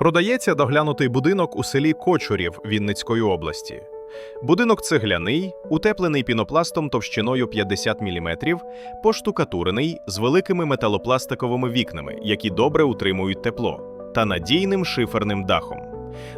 Продається доглянутий будинок у селі Кочурів Вінницької області. Будинок цегляний, утеплений пінопластом товщиною 50 мм, поштукатурений з великими металопластиковими вікнами, які добре утримують тепло, та надійним шиферним дахом.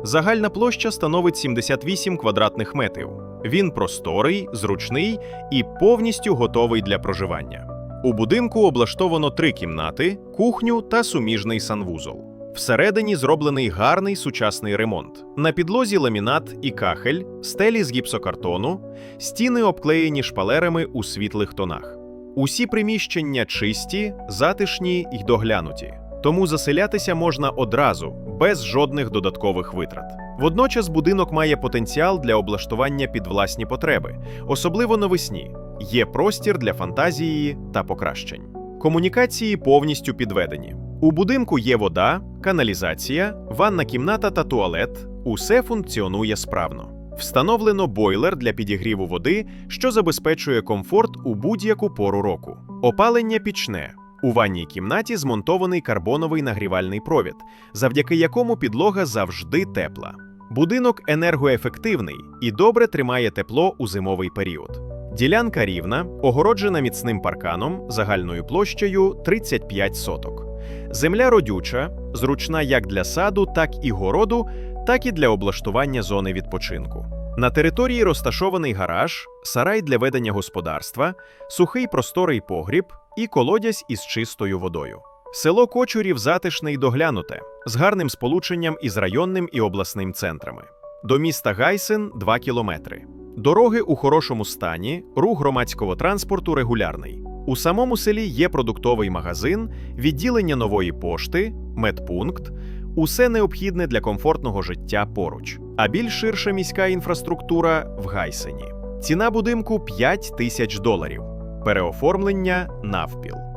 Загальна площа становить 78 квадратних метрів. Він просторий, зручний і повністю готовий для проживання. У будинку облаштовано три кімнати, кухню та суміжний санвузол. Всередині зроблений гарний сучасний ремонт. На підлозі ламінат і кахель, стелі з гіпсокартону, стіни обклеєні шпалерами у світлих тонах. Усі приміщення чисті, затишні й доглянуті, тому заселятися можна одразу, без жодних додаткових витрат. Водночас будинок має потенціал для облаштування під власні потреби, особливо навесні. Є простір для фантазії та покращень. Комунікації повністю підведені. У будинку є вода, каналізація, ванна кімната та туалет. Усе функціонує справно. Встановлено бойлер для підігріву води, що забезпечує комфорт у будь-яку пору року. Опалення пічне. У ванній кімнаті змонтований карбоновий нагрівальний провід, завдяки якому підлога завжди тепла. Будинок енергоефективний і добре тримає тепло у зимовий період. Ділянка рівна, огороджена міцним парканом загальною площею 35 соток. Земля родюча, зручна як для саду, так і городу, так і для облаштування зони відпочинку. На території розташований гараж, сарай для ведення господарства, сухий просторий погріб і колодязь із чистою водою. Село Кочурів затишне й доглянуте, з гарним сполученням із районним і обласним центрами. До міста Гайсен 2 кілометри. Дороги у хорошому стані, рух громадського транспорту регулярний. У самому селі є продуктовий магазин, відділення нової пошти, медпункт, усе необхідне для комфортного життя поруч. А більш ширша міська інфраструктура в Гайсені. Ціна будинку 5 тисяч доларів. Переоформлення навпіл.